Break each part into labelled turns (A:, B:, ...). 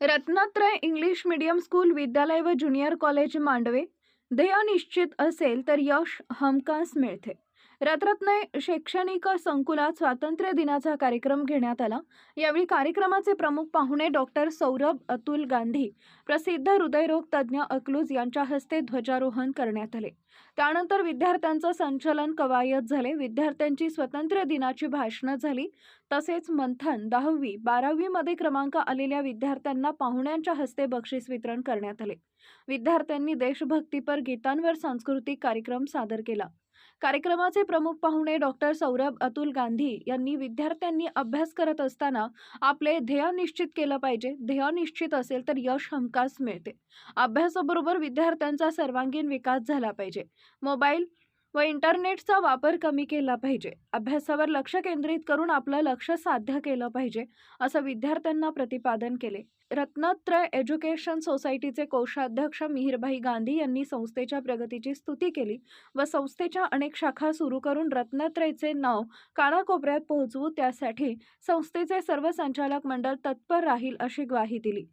A: Ratnatraya English medium school विद्यालय व junior college Mandve. ध्येय निश्चित असेल तर यश हमखास मिळते. रत्नात्रय शैक्षणिक संकुलात स्वातंत्र्य दिनाचा कार्यक्रम घेण्यात आला. यावेळी कार्यक्रमाचे प्रमुख पाहुणे डॉक्टर सौरभ अतुल गांधी प्रसिद्ध हृदयरोग तज्ज्ञ अकलूज यांच्या हस्ते ध्वजारोहण करण्यात आले. त्यानंतर विद्यार्थ्यांचं संचलन कवायत झाले. विद्यार्थ्यांची स्वातंत्र्य दिनाची भाषणं झाली. तसेच मंथन दहावी बारावीमध्ये क्रमांक आलेल्या विद्यार्थ्यांना पाहुण्यांच्या हस्ते बक्षीस वितरण करण्यात आले. विद्यार्थ्यांनी देशभक्तीपर गीतांवर सांस्कृतिक कार्यक्रम सादर केला. कार्यक्रमाचे प्रमुख पाहुणे डॉक्टर सौरभ अतुल गांधी यांनी विद्यार्थ्यांनी अभ्यास करत असताना आपले ध्येय निश्चित केलं पाहिजे. ध्येय निश्चित असेल तर यश हमखास मिळते. अभ्यासाबरोबर विद्यार्थ्यांचा सर्वांगीण विकास झाला पाहिजे. मोबाईल व इंटरनेटचा वापर कमी केला पाहिजे. अभ्यासावर लक्ष केंद्रित करून आपलं लक्ष साध्य केलं पाहिजे असं विद्यार्थ्यांना प्रतिपादन केले. रत्नात्रय एज्युकेशन सोसायटीचे कोषाध्यक्ष मिहिरभाई गांधी यांनी संस्थेच्या प्रगतीची स्तुती केली व संस्थेच्या अनेक शाखा सुरू करून रत्नात्रयचे नाव कानाकोपऱ्यात पोहोचवू त्यासाठी संस्थेचे सर्व संचालक मंडळ तत्पर राहील अशी ग्वाही दिली.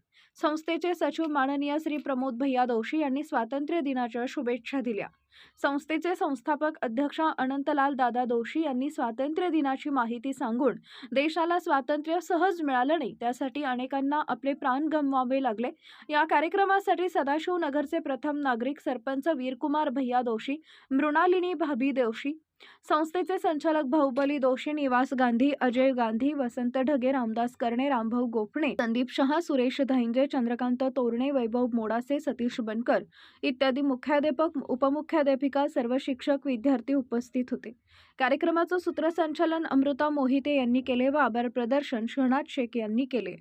A: संस्थेचे सचिव माननीय श्री प्रमोद भैया दोशी यांनी स्वातंत्र्य दिनाच्या शुभेच्छा दिल्या. संस्थेचे संस्थापक अध्यक्ष अनंतलाल दादा दोशी यांनी स्वातंत्र्य दिनाची माहिती सांगून देशाला स्वातंत्र्य सहज मिळालं नाही त्यासाठी अनेकांना आपले प्राण गमवावे लागले. या कार्यक्रमासाठी सदाशिव नगरचे प्रथम नागरिक सरपंच वीरकुमार भैया दोशी मृणालिनी भाभी दोशी संस्थेचे संचालक भाऊबली दोषी निवास गांधी अजय गांधी वसंत ढगे रामदास कर्णे रामभाऊ गोफणे संदीप शहा सुरेश धांजे चंद्रकांत तोरणे वैभव मोडासे सतीश बनकर इत्यादी मुख्याध्यापक उपमुख्याध्यापिका सर्व शिक्षक विद्यार्थी उपस्थित होते. कार्यक्रमाचं सूत्रसंचालन अमृता मोहिते यांनी केले व आभार प्रदर्शन शहनाज शेख यांनी केले.